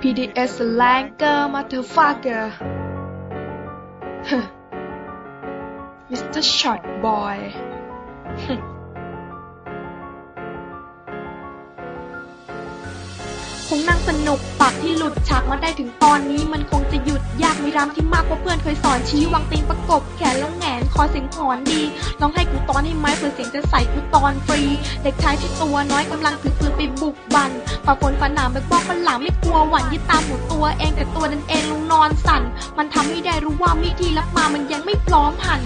PDS Slanger Motherfucker? Mr. Short Boy คงนั่งสนุกปากที่หลุดฉากมาได้ถึงตอนนี้มันคงจะหยุดยากมีรำที่มากกว่าเพื่อนเคยสอนชี้วางตีนประกบแขนแล้วแงนคอเสียงหอนดีลองให้กูตอนให้ไหมเผื่อเสียงจะใส่กูตอนฟรี เด็กชายที่ตัวน้อยกำลังถือปืนไปบุกบันฝ่าฝนฝ่าหนามไปบอกฝรั่งไม่กลัวหวั่นยึดตามหัวตัวเองแต่ตัวดันเองลงนอนสั่น มันทำให้ได้รู้ว่ามิที่รับมามันยังไม่พร้อมหัน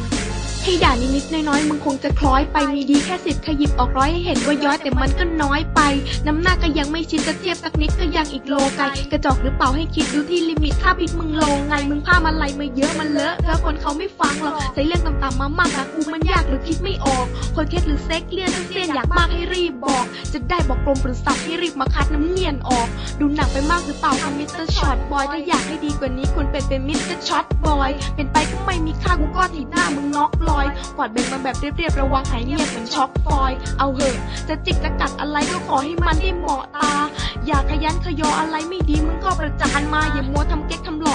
ให้ด่านิดๆน้อยๆมึงคงจะคล้อยไปมีดีแค่สิบขยิบออกร้อยให้เห็นว่าย้อยแต่มันก็น้อยไป น้ำหน้าก็ยังไม่ชิดจะเทียบสักนิดก็ยังอีกโลไกลกระจอกหรือเปล่าให้คิดดูที่ลิมิตถ้าพิษมึงโลไงมึงพามันไหลมาเยอะมันเลอะแล้วคนเขาไม่ฟังหรอกใส่เรื่องต่ำๆมามากนะกูมันยากหรือคิดไม่ออก คนเคสหรือเซ็กเลี่ยนทั้งเส้นอยากมากให้รีบบอก จะได้บอกกรมปศุสัตว์ให้รีบมาคัดน้ำเนียนออก ดูหนักไปมากหรือเปล่าคะมิสเตอร์ช็อตบอยถ้าอยากให้ดีกว่านี้คุณเป็นเป็นมิสเตอร์ช็อตบอยเป็นไปก็ไม่มีค่ากูก็ถีบหน้ามึงน็อกลอยกวาดเบนมาแบบเรียบๆระวังหายเงียบเหมือนช็อกฟอย เอาเหอะ จะจิกจะกัดอะไรก็ขอให้มันได้เหมาะตา อยากขยันขยออะไรไม่ดีมึงก็ประจานมาอย่ามัว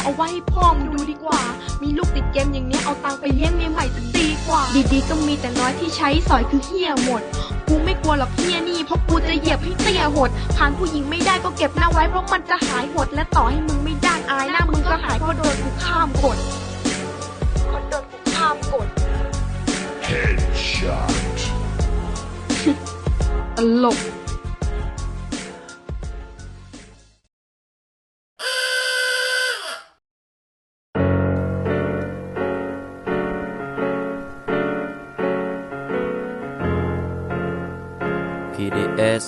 เก๊กทำหล่อเอาไว้ให้พ่อมึงดูดีกว่า มีลูกติดเกมอย่างเนี้ยเอาตังค์ไปเลี้ยงเมียใหม่จะดีกว่า ดีๆก็มีแต่น้อยที่ใช้สอยคือเฮี้ยหมด กูไม่กลัวหรอกเฮียนี่เพราะกูจะเหยียบให้เตี้ยหดผ่านผู้หญิงไม่ได้ก็เก็บหน้าไว้เพราะมันจะหายหดและต่อให้มึงไม่ด้านอายหน้ามึงก็หายเพราะโดนกูข้ามกดคนโดนกูข้ามกด Headshot. ตลก PDS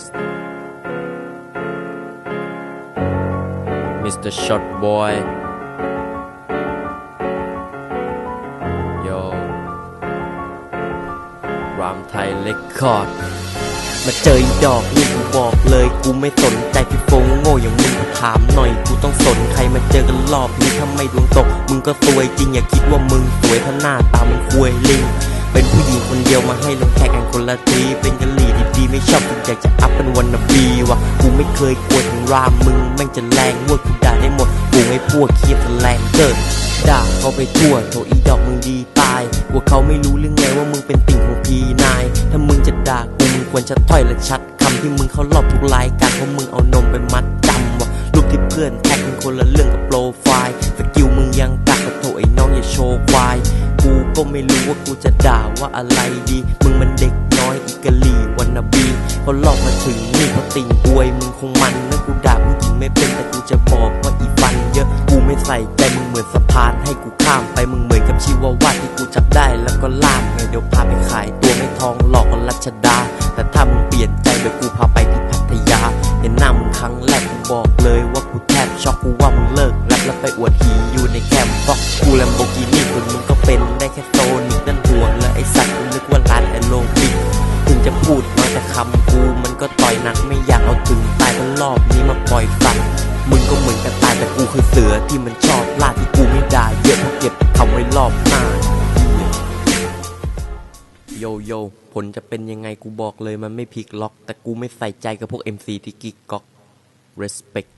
Mr. Short Boy Yo รามไทยเลคคอร์ดมาเจออดอกนี่กูบอกเลยกูไม่สนใจพี่โฟงโง่อย่างมึงถามหน่อยกูต้องสนใครมาเจอกันรอบนี้ถ้าไม่ดวงตก มึงก็ซวยจริงอย่าคิดว่ามึงสวยถ้าหน้าตามันควยลิงเป็นผู้หญิงคนเดียวมาให้ลงแข่งกันคนละทีเป็นกะหรี่ดีๆ ไม่ชอบกูอยากจะอัพเป็นวันนบีว่ะกูไม่เคยกลัวถึงรามมึงแม่งจะแรงเว่ากูด่าได้หมดกูไม่พวกเคียบแรงเกินด่าเขาไปทั่วโถอีดอกมึงดีตายว่าเขาไม่รู้เรื่องไงว่ามึงเป็นติ่งของพีนาย ถ้ามึงจะด่ากูมึงควรจะถ้อยและชัดคำที่มึงเขารอบทุกรายการเพราะมึงเอานมไปมัดจำว่ะรูปที่เพื่อนแท็กเป็นคนละเรื่องกับโปรไฟล์สกิลมึงยังกักกระโถไอ้น้องอย่าโชว์ควายกูก็ไม่รู้ว่ากูจะด่าว่าอะไรดี มึงมันเด็ก กะลีวันนบีเขาหลอกมาถึงนี่เขาติ่งอวยมึงคงมันนะกูด่ามึงจริงไม่เป็นแต่กูจะบอกว่าอีฟันเยอะกูไม่ใส่ใจมึงเหมือนสะพานให้กูข้ามไปมึงเหมือนกับชีวาว่าที่กูจับได้แล้วก็ล่ามไงเดี๋ยวพาไปขายตัวไม่ทองหลอกรัชดา แต่ถ้ามึงเปลี่ยนใจเดี๋ยวกูพาไปที่พัทยาเห็นหน้ามึงครั้งแรกกูบอกเลย ไม่อยากเอาถึงตายก็ราะรอบนี้มาปล่อยฝันมึงก็เหมือนกันตายแต่กูคือเสือที่มันชอบล่าที่กูไม่ได้เยอะเพราะเก็บคำไว้รอบหน้าโยโย่ผลจะเป็นยังไงกูบอกเลยมันไม่พลิกล็อก แต่กูไม่ใส่ใจกับพวก MC ที่กิ๊กก๊อก respect